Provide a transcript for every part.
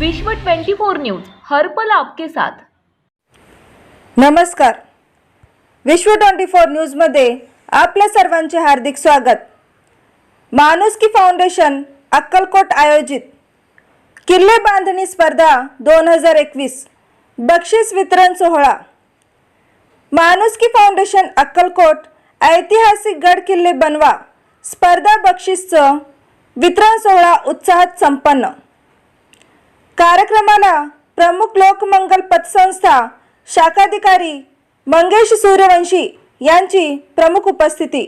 विश्व 24 न्यूज हरपल आपके साथ. नमस्कार. विश्व ट्वेंटी फोर न्यूजमध्ये आपल्या सर्वांचे हार्दिक स्वागत. माणुसकी फाउंडेशन अक्कलकोट आयोजित किल्ले बांधणी स्पर्धा दोन हजार एकवीस बक्षीस वितरण सोहळा. माणुसकी फाउंडेशन अक्कलकोट ऐतिहासिक गड किल्ले बनवा स्पर्धा बक्षीसचं वितरण सोहळा उत्साहात संपन्न. कार्यक्रमाला प्रमुख लोकमंगल पतसंस्था शाखाधिकारी मंगेश सूर्यवंशी यांची प्रमुख उपस्थिती.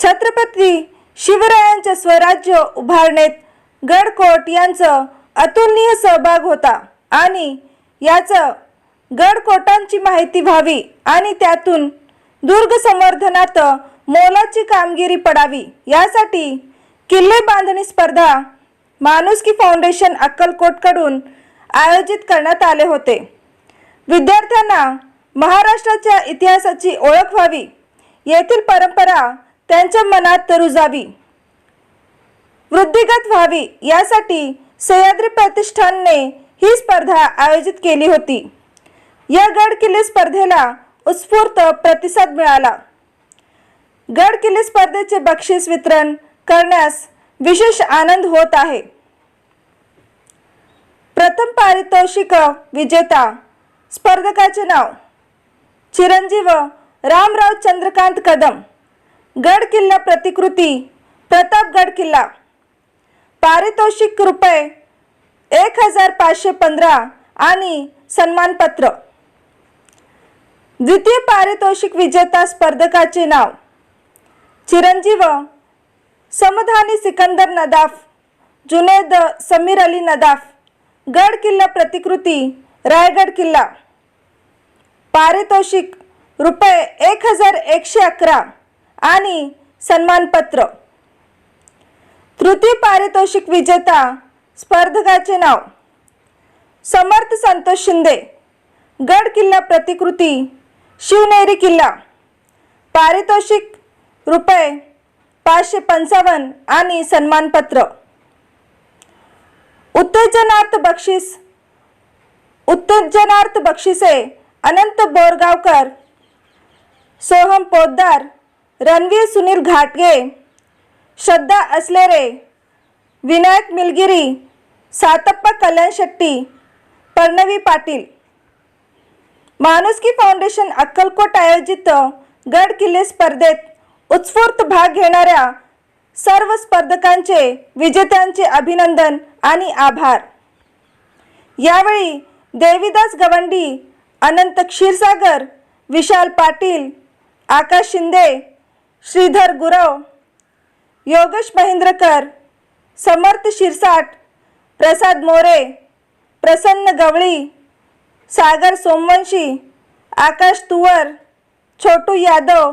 छत्रपती शिवरायांचे स्वराज्य उभारणीत गडकोट यांचं अतुलनीय सहभाग होता आणि याचं गडकोटांची माहिती व्हावी आणि त्यातून दुर्ग संवर्धनात मोलाची कामगिरी पडावी यासाठी किल्ले बांधणी स्पर्धा माणुसकी फाउंडेशन अक्कलकोटकडून आयोजित करण्यात आले होते. विद्यार्थ्यांना महाराष्ट्राच्या इतिहासाची ओळख व्हावी येथील परंपरा त्यांच्या मनात रुजावी. वृद्धिगत व्हावी यासाठी सह्याद्री प्रतिष्ठानने ही स्पर्धा आयोजित केली होती. या गड किल्ले स्पर्धेला उत्स्फूर्त प्रतिसाद मिळाला. गड किल्ले स्पर्धेचे बक्षीस वितरण करण्यास विशेष आनंद होत आहे. प्रथम पारितोषिक विजेता स्पर्धकाचे नाव चिरंजीव रामराव चंद्रकांत कदम गड किल्ला प्रतिकृती प्रतापगड किल्ला. पारितोषिक रुपये एक हजार पाचशे पंधरा आणि सन्मानपत्र. द्वितीय पारितोषिक विजेता स्पर्धकाचे नाव चिरंजीव समधानी सिकंदर नदाफ जुनेद समीर अली नदाफ गड किल्ला प्रतिकृती रायगड किल्ला. पारितोषिक रुपये एक हजार एकशे अकरा आणि सन्मानपत्र. तृतीय पारितोषिक विजेता स्पर्धकाचे नाव. समर्थ संतोष शिंदे गड किल्ला प्रतिकृती शिवनेरी किल्ला. पारितोषिक रुपये पाचशे पंचावन्न आणि सन्मानपत्र. उत्तेजनार्थ बक्षीस उत्तेजनार्थ बक्षिसे अनंत बोरगावकर सोहम पोद्दार रणवीर सुनील घाटगे श्रद्धा असलेरे विनायक मिलगिरी सातप्पा कल्याण शेट्टी पर्णवी पाटील. माणुसकी फाउंडेशन अक्कलकोट आयोजित गड किल्ले स्पर्धेत उत्स्फूर्त भाग घेणाऱ्या सर्व स्पर्धकांचे विजेत्यांचे अभिनंदन आणि आभार. यावेळी देवीदास गवंडी अनंत क्षीरसागर विशाल पाटील आकाश शिंदे श्रीधर गुरव योगेश महेंद्रकर समर्थ शिरसाट प्रसाद मोरे प्रसन्न गवळी सागर सोमवंशी आकाश तुवर छोटू यादव